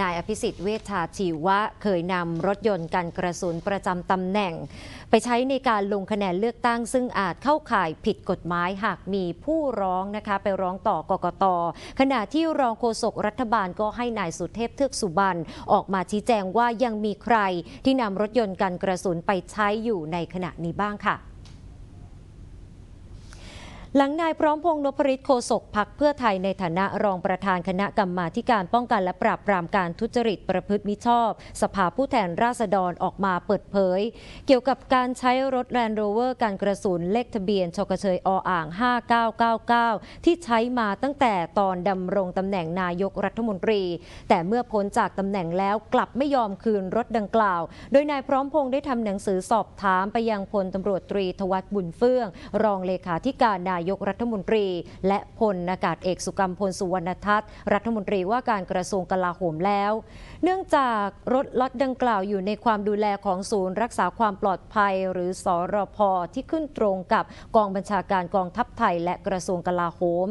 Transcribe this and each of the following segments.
นายอภิสิทธิ์เวชชาชีวะเคยนำรถยนต์กันกระสุนประจำตำแหน่ง ไปใช้ในการลงคะแนนเลือกตั้ง ซึ่งอาจเข้าข่ายผิดกฎหมายหากมีผู้ร้องนะคะ ไปร้องต่อกกต ขณะที่รองโฆษกรัฐบาลก็ให้นายสุเทพเทือกสุบรรณออกมาชี้แจงว่ายังมีใครที่นำรถยนต์กันกระสุนไปใช้อยู่ในขณะนี้บ้างค่ะ หลังนายพร้อมพงษ์นพฤทธิ์โฆษกพักเพื่อไทยในฐานะรองประธานคณะกรรมาการป้องกันและปราบปรามการทุจริตประพฤติมิชอบ สภาผู้แทนราษฎรออกมาเปิดเผย เกี่ยวกับการใช้รถแลนด์โรเวอร์การกระสุนเลขทะเบียนชกเชยออ่าง 5999 ที่ใช้มาตั้งแต่ตอนดำรงตำแหน่งนายกรัฐมนตรี แต่เมื่อพ้นจากตำแหน่งแล้วกลับไม่ยอมคืนรถดังกล่าว โดยนายพร้อมพงษ์ได้ทำหนังสือสอบถามไปยังพลตำรวจตรีทวัตบุญเฟื่อง รองเลขาธิการนายยกรัฐมนตรี และพลอากาศเอกสุกรรมพลสุวรรณทัศน์รัฐมนตรีว่าการกระทรวงกลาโหมแล้ว เนื่องจากรถล็อตดังกล่าวอยู่ในความดูแลของศูนย์รักษาความปลอดภัย หรือสอรพที่ขึ้นตรงกับกองบัญชาการกองทัพไทย และกระทรวงกลาโหม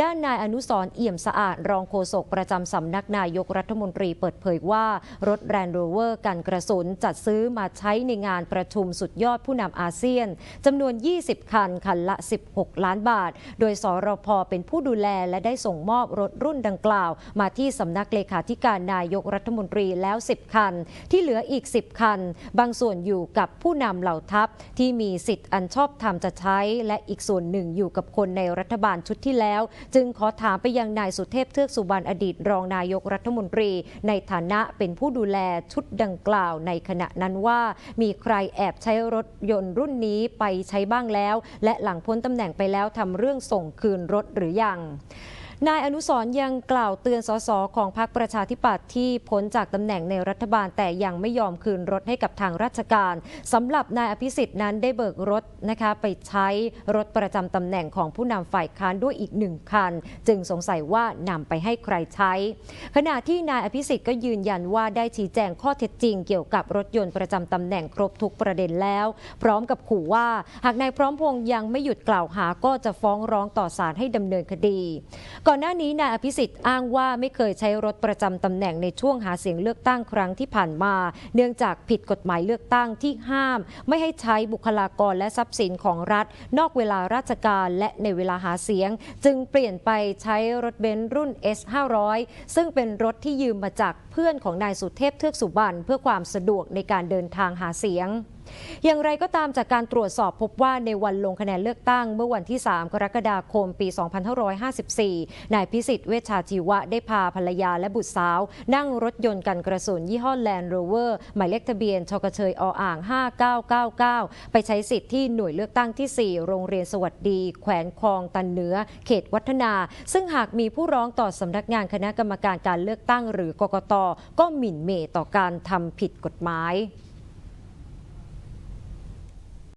ด้านนายอนุสรเอี่ยมสะอาดรองโฆษกประจำสำนักนายกรัฐมนตรีเปิดเผยว่ารถแรนด์โรเวอร์กันกระสุนจัดซื้อมาใช้ในงานประชุมสุดยอดผู้นำอาเซียนจำนวน 20 คัน คันละ 16 ล้านบาท โดยสรพเป็นผู้ดูแลและได้ส่งมอบรถรุ่นดังกล่าว มาที่สำนักเลขาธิการนายกรัฐมนตรีแล้ว 10 คัน ที่เหลืออีก 10 คัน บางส่วนอยู่กับผู้นำเหล่าทัพ ที่มีสิทธิ์อันชอบธรรมจะใช้ และอีกส่วนหนึ่งอยู่กับคนในรัฐบาลชุดที่แล้ว จึงขอถามไปยังนายสุเทพเทือกสุบรรณอดีตรองนายกรัฐมนตรี ในฐานะเป็นผู้ดูแลชุดดังกล่าวในขณะนั้นว่า มีใครแอบใช้รถยนต์รุ่นนี้ไปใช้บ้างแล้ว และหลังพ้นตำแหน่งไปแล้วแล้วทำเรื่องส่งคืนรถหรือยัง นายอนุสร์ยังกล่าวเตือนสสของพรรคประชาธิปัตย์ที่พ้นจากตำแหน่งในรัฐบาลแต่ยังไม่ยอมคืนรถให้กับทางราชการสำหรับนายอภิสิทธิ์นั้นได้เบิกรถนะคะไปใช้รถประจำตำแหน่งของผู้นำฝ่ายค้านด้วยอีกหนึ่งคัน จึงสงสัยว่านำไปให้ใครใช้ ขณะที่นายอภิสิทธิ์ก็ยืนยันว่าได้ชี้แจงข้อเท็จจริง เกี่ยวกับรถยนต์ประจำตำแหน่งครบทุกประเด็นแล้ว พร้อมกับขู่ว่า หากนายพร้อมพงษ์ยังไม่หยุดกล่าวหาก็จะฟ้องร้องต่อศาลให้ดำเนินคดีก่อน่อนหน้านี้นายอภิสิทธิ์อ้างว่าไม่เคยใช้รถประจำตำแหน่งในช่วงหาเสียงเลือกตั้งครั้งที่ผ่านมา เนื่องจากผิดกฎหมายเลือกตั้งที่ห้าม ไม่ให้ใช้บุคลากรและทรัพย์สินของรัฐ นอกเวลาราชการและในเวลาหาเสียง จึงเปลี่ยนไปใช้รถเบนซ์รุ่น S500 ซึ่งเป็นรถที่ยืมมาจากเพื่อนของนายสุเทพเทือกสุบรรณเพื่อความสะดวกในการเดินทางหาเสียง อย่างไรก็ตามจากการตรวจสอบพบว่าในวันลงคะแนนเลือกตั้งเมื่อวันที่ 3 กรกฎาคมปี 2554 นายพิสิทธิ์เวชชาชีวะได้พาภรรยาและบุตรสาว นั่งรถยนต์กันกระสุนยี่ห้อแลนด์โรเวอร์หมายเลขทะเบียนชกเชยออ่าง 5999 ไปใช้สิทธิ์ที่หน่วยเลือกตั้งที่ 4 โรงเรียนสวัสดี แขวนคลองตันเหนือเขตวัฒนา ซึ่งหากมีผู้ร้องต่อสำนักงานคณะกรรมการการเลือกตั้งหรือกกตก็หมิ่นเมต่อการทำผิดกฎหมาย